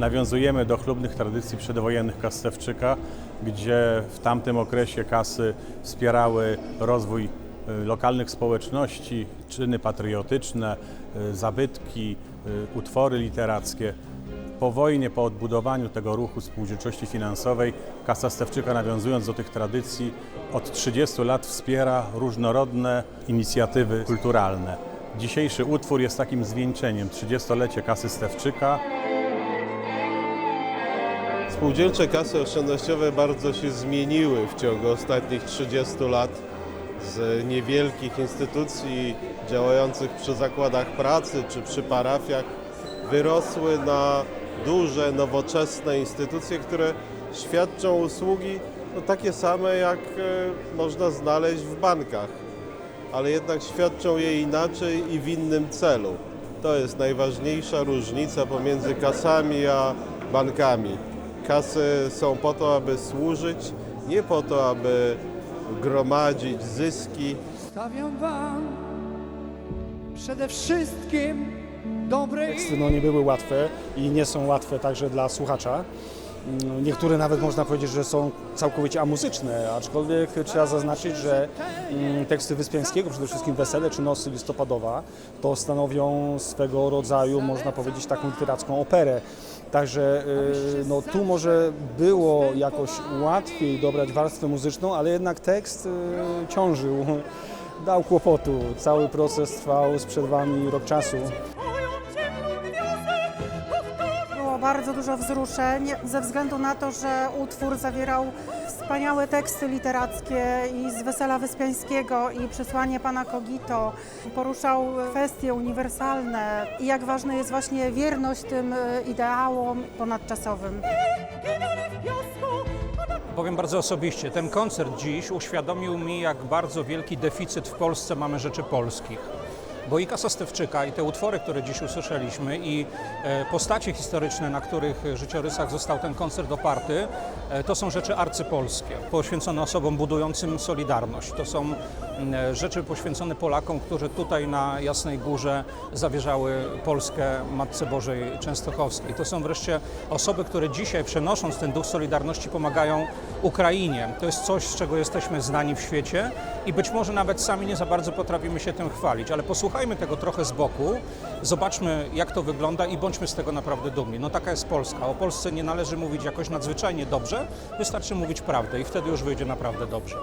nawiązujemy do chlubnych tradycji przedwojennych kas Stewczyka, gdzie w tamtym okresie kasy wspierały rozwój y, lokalnych społeczności, czyny patriotyczne, y, zabytki, y, utwory literackie. Po wojnie, po odbudowaniu tego ruchu spółdzielczości finansowej, Kasa Stewczyka, nawiązując do tych tradycji, od 30 lat wspiera różnorodne inicjatywy kulturalne. Dzisiejszy utwór jest takim zwieńczeniem 30-lecie Kasy Stewczyka. Spółdzielcze kasy oszczędnościowe bardzo się zmieniły w ciągu ostatnich 30 lat. Z niewielkich instytucji działających przy zakładach pracy czy przy parafiach wyrosły na duże, nowoczesne instytucje, które świadczą usługi no, takie same, jak e, można znaleźć w bankach, ale jednak świadczą je inaczej i w innym celu. To jest najważniejsza różnica pomiędzy kasami a bankami. Kasy są po to, aby służyć, nie po to, aby gromadzić zyski. Stawiam wam przede wszystkim dobrej Teksty no, nie były łatwe i nie są łatwe także dla słuchacza. Niektóre nawet można powiedzieć, że są całkowicie amuzyczne, aczkolwiek trzeba zaznaczyć, że mm, teksty Wyspiańskiego, przede wszystkim Wesele czy Nosy listopadowa, to stanowią swego rodzaju, można powiedzieć, taką literacką operę. Także y, no, tu może było jakoś łatwiej dobrać warstwę muzyczną, ale jednak tekst y, ciążył, dał kłopotu. Cały proces trwał z przerwami rok czasu. Bardzo dużo wzruszeń ze względu na to, że utwór zawierał wspaniałe teksty literackie i z Wesela Wyspiańskiego i przesłanie pana Kogito. Poruszał kwestie uniwersalne i jak ważna jest właśnie wierność tym e, ideałom ponadczasowym. Powiem bardzo osobiście, ten koncert dziś uświadomił mi, jak bardzo wielki deficyt w Polsce mamy rzeczy polskich. Bo i Kasa Stewczyka, i te utwory, które dziś usłyszeliśmy, i e, postacie historyczne, na których życiorysach został ten koncert oparty, e, to są rzeczy arcypolskie, poświęcone osobom budującym Solidarność. To są rzeczy poświęcone Polakom, którzy tutaj na Jasnej Górze zawierzały Polskę Matce Bożej Częstochowskiej. To są wreszcie osoby, które dzisiaj przenosząc ten duch Solidarności pomagają Ukrainie. To jest coś, z czego jesteśmy znani w świecie i być może nawet sami nie za bardzo potrafimy się tym chwalić, ale posłuchajmy tego trochę z boku, zobaczmy jak to wygląda i bądźmy z tego naprawdę dumni. No taka jest Polska. O Polsce nie należy mówić jakoś nadzwyczajnie dobrze, wystarczy mówić prawdę i wtedy już wyjdzie naprawdę dobrze.